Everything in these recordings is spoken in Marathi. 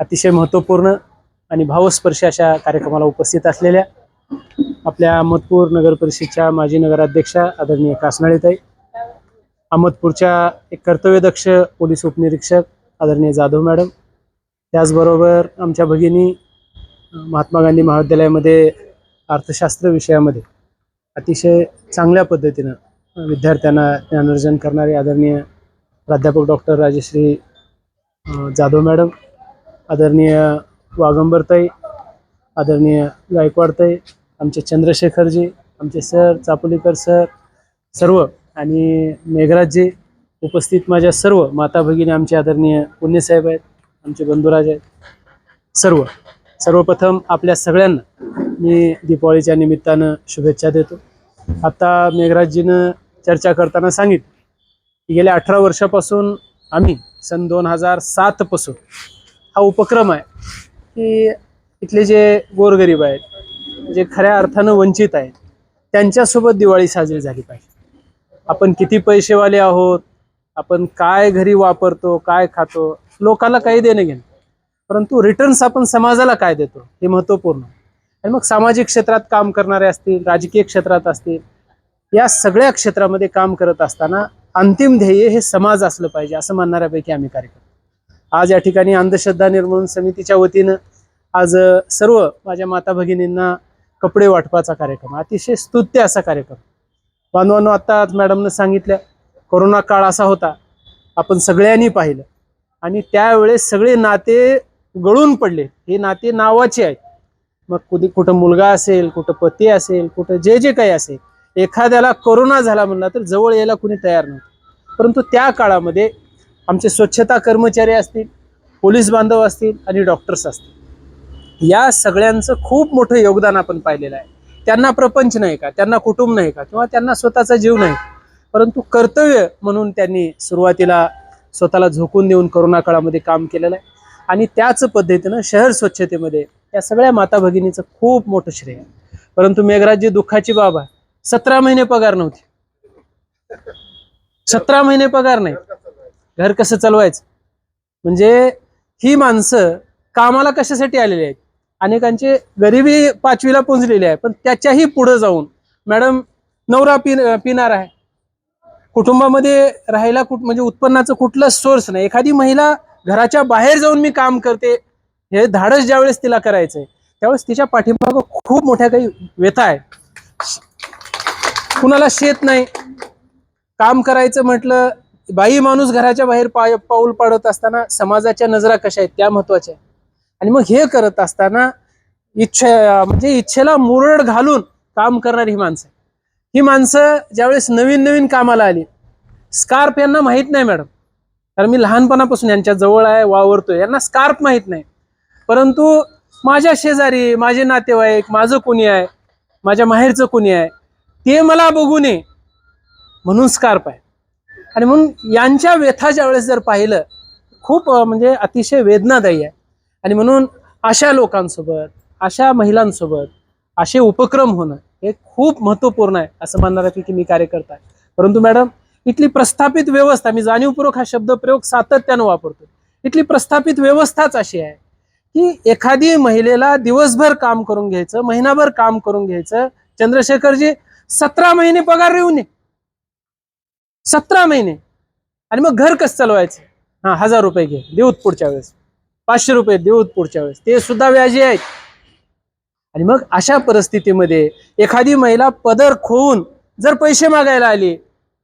अतिशय महत्त्वपूर्ण आणि भावस्पर्शी अशा कार्यक्रमाला उपस्थित असलेल्या आपल्या अहमदपूर नगर परिषदच्या माजी नगराध्यक्षा आदरणीय कासनाळीताई अहमदपूरच्या एक कर्तव्यदक्ष पोलीस उपनिरीक्षक आदरणीय जाधव मॅडम त्याचबरोबर आमच्या भगिनी महात्मा गांधी महाविद्यालयामध्ये अर्थशास्त्र विषयामध्ये अतिशय चांगल्या पद्धतीनं विद्यार्थ्यांना ज्ञानार्जन करणारे आदरणीय प्राध्यापक डॉक्टर राजश्री जाधव मॅडम आदरणीय वागंबरताई आदरणीय गायकवाडताई आमचे चंद्रशेखरजी आमचे सर चापोलीकर सर सर्व आणि मेघराजजी उपस्थित माझ्या सर्व माता भगिनी आमचे आदरणीय पुण्यसाहेब आहेत आमचे बंधुराज आहेत. सर्व सर्वप्रथम आपल्या सगळ्यांना मी दीपावलीच्या निमित्तानं शुभेच्छा देतो. आता मेघराजजीनं चर्चा करताना सांगितलं की गेल्या अठरा वर्षापासून आम्ही सन दोन हजार सातपासून हा उपक्रम आहे की इथले जे गोरगरीब आहेत जे खऱ्या अर्थानं वंचित आहेत त्यांच्यासोबत दिवाळी साजरी झाली पाहिजे. आपण किती पैसेवाले आहोत आपण काय घरी वापरतो काय खातो लोकाला काही देणं घेणं. परंतु रिटर्न्स आपण समाजाला काय देतो हे महत्त्वपूर्ण. आणि मग सामाजिक क्षेत्रात काम करणारे असतील राजकीय क्षेत्रात असतील या सगळ्या क्षेत्रामध्ये काम करत असताना अंतिम ध्येय हे समाज असलं पाहिजे असं म्हणणाऱ्यापैकी आम्ही कार्यकर्ते आज या ठिकाणी अंधश्रद्धा निर्मूलन समितीच्या वतीनं आज सर्व माझ्या माता भगिनींना कपडे वाटपाचा कार्यक्रम अतिशय स्तुत्य असा कार्यक्रम. बांधवांनो आता मॅडमनं सांगितलं कोरोना काळ असा होता आपण सगळ्यांनी पाहिलं. आणि त्यावेळेस सगळे नाते गळून पडले. हे नाते नावाचे आहेत. मग कुठे कुठं मुलगा असेल कुठं पती असेल कुठं जे जे काही असेल एखाद्याला कोरोना झाला म्हणला तर जवळ यायला कुणी तयार नव्हतं. परंतु त्या काळामध्ये आमचे स्वच्छता कर्मचारी असतील पोलीस बांधव असतील आणि डॉक्टर्स असतील. या सगळ्यांचं खूप मोठं योगदान आपण पाहिलेलं आहे. त्यांना प्रपंच नाही का? त्यांना कुटुंब नाही का? किंवा त्यांना स्वतःचा जीव नाही परंतु कर्तव्य म्हणून त्यांनी सुरुवातीला स्वतःला झोकून देऊन करोना काळामध्ये काम केलेलं आहे. आणि त्याच पद्धतीनं शहर स्वच्छतेमध्ये या सगळ्या माता भगिनीचं खूप मोठं श्रेय आहे. परंतु जी दुःखाची बाब आहे. सतरा महिने पगार नव्हती. सतरा महिने पगार नाही. घर कसं चालवायचं? म्हणजे ही माणसं कामाला कशासाठी आलेली आहेत? अनेकांचे गरिबी पाचवीला पुंजलेली आहे पण त्याच्याही पुढे जाऊन मॅडम नवरा पिन पिणार आहे. कुटुंबामध्ये राहायला कुठ म्हणजे उत्पन्नाचं कुठलं सोर्स नाही. एखादी महिला घराच्या बाहेर जाऊन मी काम करते हे धाडस ज्यावेळेस तिला करायचंय त्यावेळेस तिच्या पाठीमागं खूप मोठ्या काही व्यथा आहे कुणाला शेत नाही. काम करायचं म्हटलं बाई माणूस घराच्या बाहेर पाय पाऊल पाडत असताना समाजाच्या नजरा कशा आहेत त्या महत्त्वाच्या आहेत. आणि मग हे करत असताना इच्छा म्हणजे इच्छेला मुरड घालून काम करणारी ही माणसं ही माणसं ज्यावेळेस नवीन नवीन कामाला आली स्कार्प यांना माहीत नाही मॅडम. कारण मी लहानपणापासून यांच्या जवळ आहे वावरतोय यांना स्कार्प माहीत नाही. परंतु माझ्या शेजारी माझे नातेवाईक माझं कोणी आहे माझ्या माहेरचं कोणी आहे ते मला बघू नये म्हणून स्कार्प आहे. आणि म्हणून यांच्या व्यथा ज्यावेळेस जर पाहिलं खूप म्हणजे अतिशय वेदनादायी आहे. आणि म्हणून अशा लोकांसोबत अशा महिलांसोबत असे उपक्रम होणं हे खूप महत्त्वपूर्ण आहे असं म्हणणाऱ्यापैकी मी कार्यकर्ता आहे. परंतु मॅडम इथली प्रस्थापित व्यवस्था मी जाणीवपूर्वक हा शब्द प्रयोग सातत्यानं वापरतो. इथली प्रस्थापित व्यवस्थाच अशी आहे की एखादी महिलेला दिवसभर काम करून घ्यायचं महिनाभर काम करून घ्यायचं. चंद्रशेखरजी सतरा महिने पगार येऊ नये. सतरा महिने. आणि मग घर कसं चालवायचं? हा हजार रुपये घे. देऊत पुढच्या वेळेस. पाचशे रुपये देऊत पुढच्या वेळेस. ते सुद्धा व्याजी आहेत. आणि मग अशा परिस्थितीमध्ये एखादी महिला पदर खोवून जर पैसे मागायला आली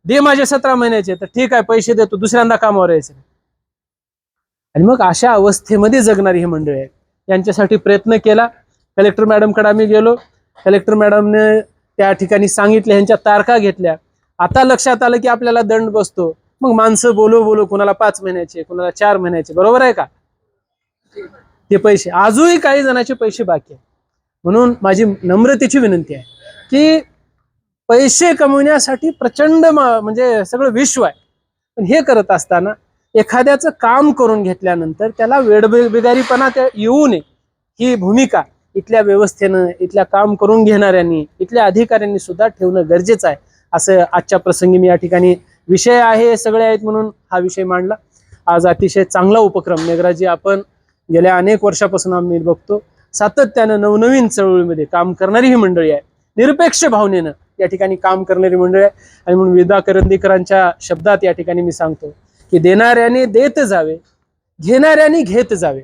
दे माझे सतरा महिन्याचे तर ठीक आहे पैसे देतो दुसऱ्यांदा कामावर यायचं आणि मग अशा अवस्थेमध्ये जगणारी ही मंडळी आहेत. यांच्यासाठी प्रयत्न केला. कलेक्टर मॅडमकडे आम्ही गेलो. कलेक्टर मॅडमने त्या ठिकाणी सांगितले ह्यांच्या तारखा घेतल्या. आता लक्षात आलं की आपल्याला दंड बसतो. मग माणसं बोलो बोलो कुणाला पाच महिन्याचे कुणाला चार महिन्याचे बरोबर आहे का? ते पैसे. आजही काही जणांचे पैसे बाकी आहेत. म्हणून माझी नम्रतेची विनंती आहे की पैसे कमवण्यासाठी प्रचंड म्हणजे सगळं विश्व आहे. पण हे करत असताना एखाद्याचं काम करून घेतल्यानंतर त्याला वेडबिगारीपणा त्या येऊ नये. ही भूमिका इथल्या व्यवस्थेनं इथल्या काम करून घेणाऱ्यांनी इथल्या अधिकाऱ्यांनी सुद्धा ठेवणं गरजेचं आहे. असं आजच्या प्रसंगी मी या ठिकाणी विषय आहे सगळे आहेत म्हणून हा विषय मांडला. आज अतिशय चांगला उपक्रम. मेघराजी आपण गेल्या अनेक वर्षापासून आम्ही बघतो सातत्यानं नवनवीन चळवळीमध्ये काम करणारी ही मंडळी आहे. निरपेक्ष भावनेनं या ठिकाणी काम करणारी मंडळी आहे. आणि म्हणून विदा करंदीकरांच्या शब्दात या ठिकाणी मी सांगतो की देणाऱ्याने देत जावे घेणाऱ्याने घेत जावे.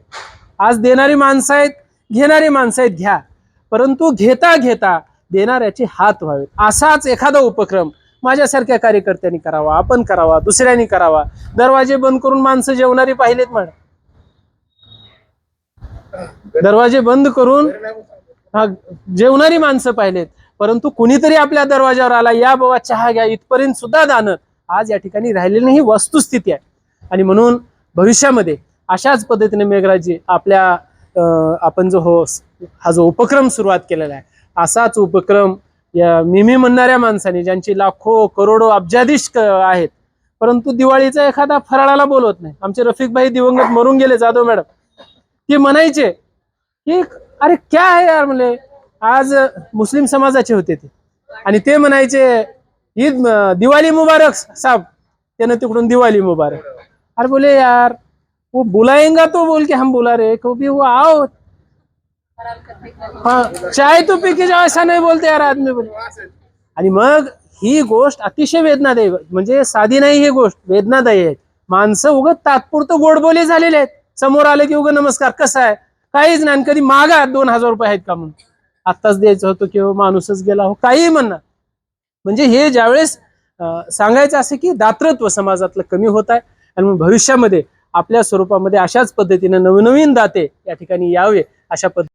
आज देणारी माणसं आहेत घेणारी माणसं आहेत घ्या. परंतु घेता घेता देणाऱ्याचे हात व्हावेत. असाच एखादा उपक्रम माझ्यासारख्या कार्यकर्त्यांनी करावा आपण करावा दुसऱ्यांनी करावा. दरवाजे बंद करून माणसं जेवणारी पाहिलेत म्हण. दरवाजे बंद करून हा जेवणारी माणसं पाहिलेत. परंतु कुणीतरी आपल्या दरवाजावर आला या बाबा चहा घ्या इथपर्यंत सुद्धा दानत आज या ठिकाणी राहिलेली नाही ही वस्तुस्थिती आहे. आणि म्हणून भविष्यामध्ये अशाच पद्धतीने मेघराजी आपल्या अं, आपण जो हो हा जो उपक्रम सुरुवात केलेला आहे असाच उपक्रम या मिमी म्हणणाऱ्या माणसाने ज्यांची लाखो करोडो अब्जाधीश आहेत. परंतु दिवाळीचा एखादा फराळाला बोलवत नाही. आमचे रफिक भाई दिवंगत मरून गेले जाधव मॅडम. ते म्हणायचे की अरे क्या आहे यार? म्हणले आज मुस्लिम समाजाचे होते ते. आणि ते म्हणायचे ईद दिवाळी मुबारक साहब त्यानं तिकडून दिवाळी मुबारक. अरे बोले यार वो बुलाएंगा तो बोल के हम बुला रहे कभी वो आओ हाँ चाय तो पी के जाओ ऐसा बोलते यार आदमी बोले आणि मग ही गोष्ट अतिशय वेदनादायी म्हणजे साधी नाही ही गोष्ट वेदनादायी आहे. माणसं उगत तात्पुरतं गोडबोली झालेले आहेत. समोर आले की उगं नमस्कार कसं आहे? काहीच नाही कधी मागा दोन हजार रुपये आहेत का म्हणून. आत्ताच द्यायचं होतं किंवा माणूसच गेला हो काही म्हणणार. म्हणजे हे ज्यावेळेस सांगायचं असं की दातृत्व समाजातलं कमी होत आहे आणि मग भविष्यामध्ये आपल्या स्वरूपामध्ये अशाच पद्धतीने नवनवीन दाते या ठिकाणी यावे अशा पद्धती